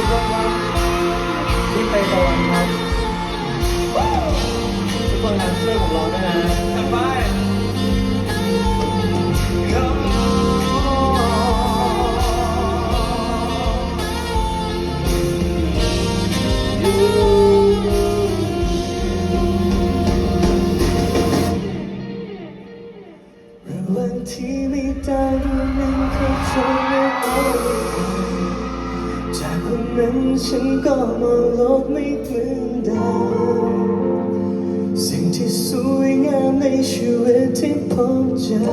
ุกคนที่ไปสวรรค์ครับทุกคนนะช่วยผมร้องด้วยนะ ก็มองโลกไม่เหมือนเดิมสิ่งที่สวยงามในชีวิตที่พบเจอ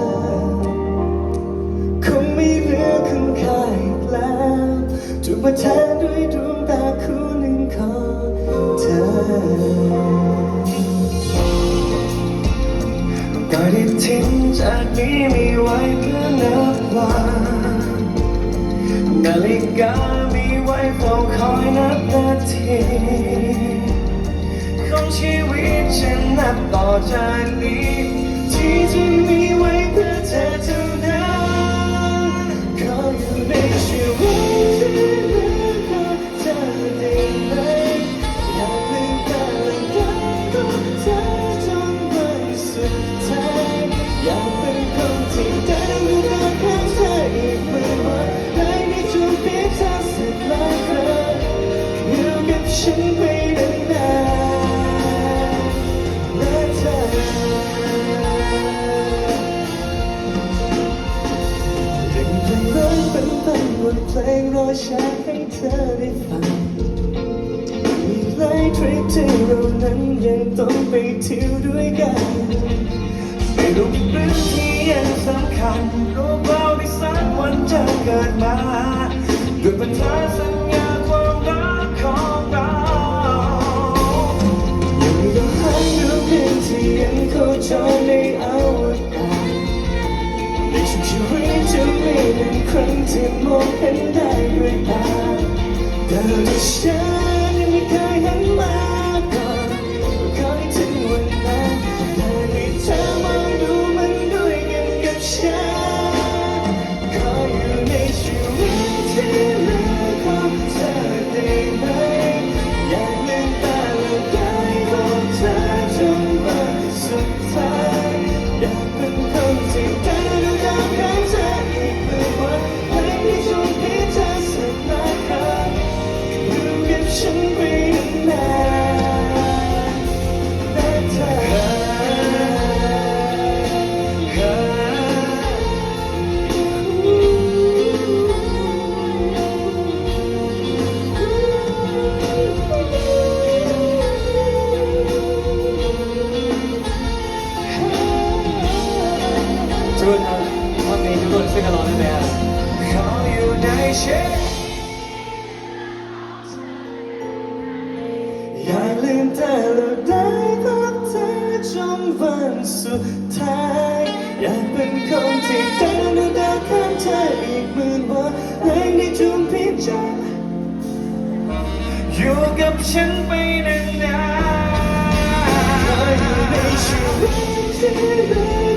คงไม่เหลือคุณค่าอีกแล้วถูกมาแทนด้วยดวงตาคู่หนึ่งของเธอก่อนที่ทิ้งจากนี้ไมีไว้เพื่อนับวันนาฬิกามี ไว้เฝ้าคอยนับนาทีของชีวิตฉันนับต่อจากนี้ ที่จะมีไว้เพื่อเธอเท่านั้น งรอใช้ให้เธอได้ฟังมีหลายทริปที่เรานั้นยังต้องไปเที่ยวด้วยกันไม่รู้อีกเรื่องที่ยังสำคัญรู้เราได้สักวันจะเกิดมาด้วยปัญหาสัญญาความรักของเรายังไม่ต้องหาดูเพียงที่ยังโคจรใน ครั้งที่มองเห็นได้ด้วยตาแต่ว่ฉันยังไม่เคยเห็นมา ทุกคนครับวันนี้ทุกคนช่วยกันร้องได้ไหมครับขออยู่ในเชฟอย่าลืมเธอเราได้พบเธอจนวันสุดท้าย อยากเป็นคนที่ได้ดูแลข้างเธออีกหมื่นวันให้ในจุมพิจารอยู่กับฉันไปนานๆข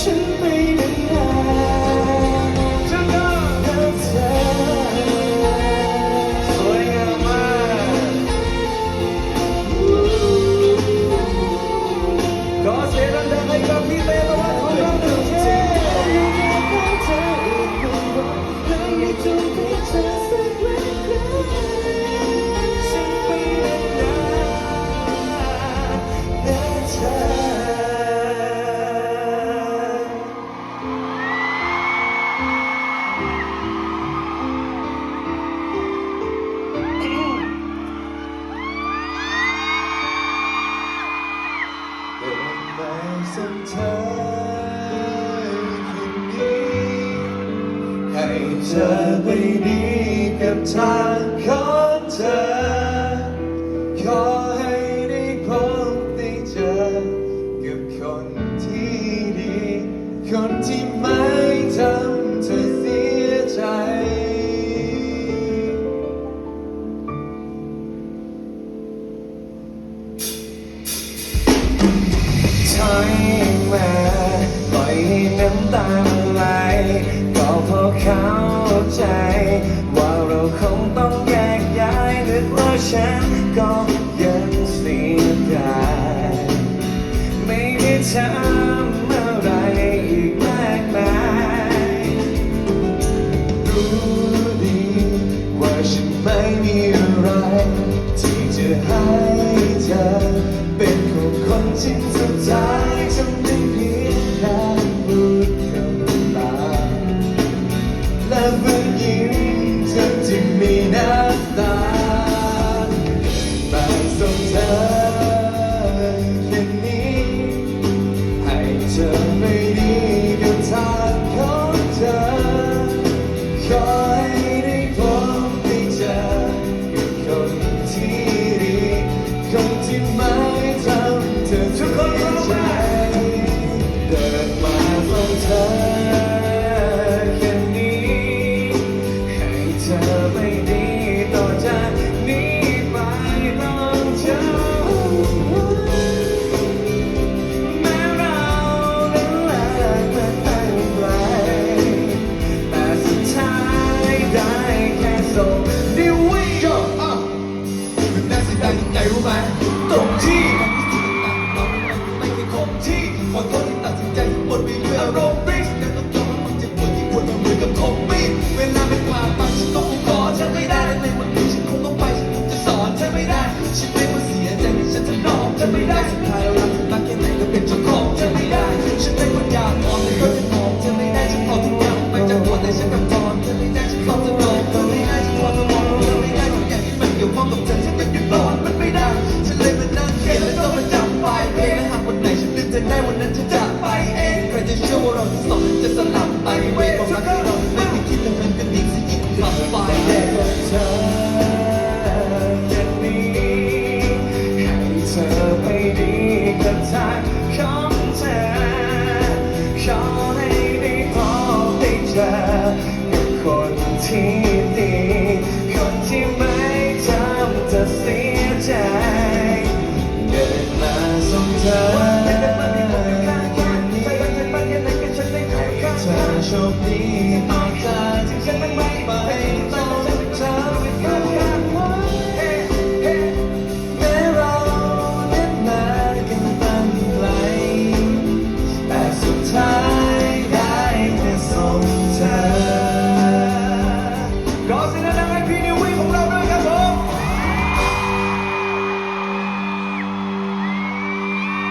ฉันไปนาน ให้เธอไปดีกับทางของเธอ ว่าเราคงต้องแยกย้ายนึกว่าฉันก็ยังเสียใจไม่ได้ทำอะไรอีกมากมายรู้ดีว่าฉันไม่มีอะไร ที่จะให้เธอเป็นของคนที่ me taas. ได้งไงรู้ไหมตรงที่ไม่ใช่คงที่ขอโทษที่ตัดสินใจบนไปด้วยอารมณ์ริสแต่ต้องยอมมันจะปวดที่ปวดเหมือนกับคงมีดเวลาไม่ผ่านมาฉันต้องขอฉันไม่ได้ในวันนี้ฉันคงต้องไปฉันคงจะสอนฉันไม่ได้ฉันไม่ควรเสียใจฉันจะนอกฉันไม่ได้สุดท้ายเรารักกันแค่ไหนก็เป็นเจ้าของฉันไม่ได้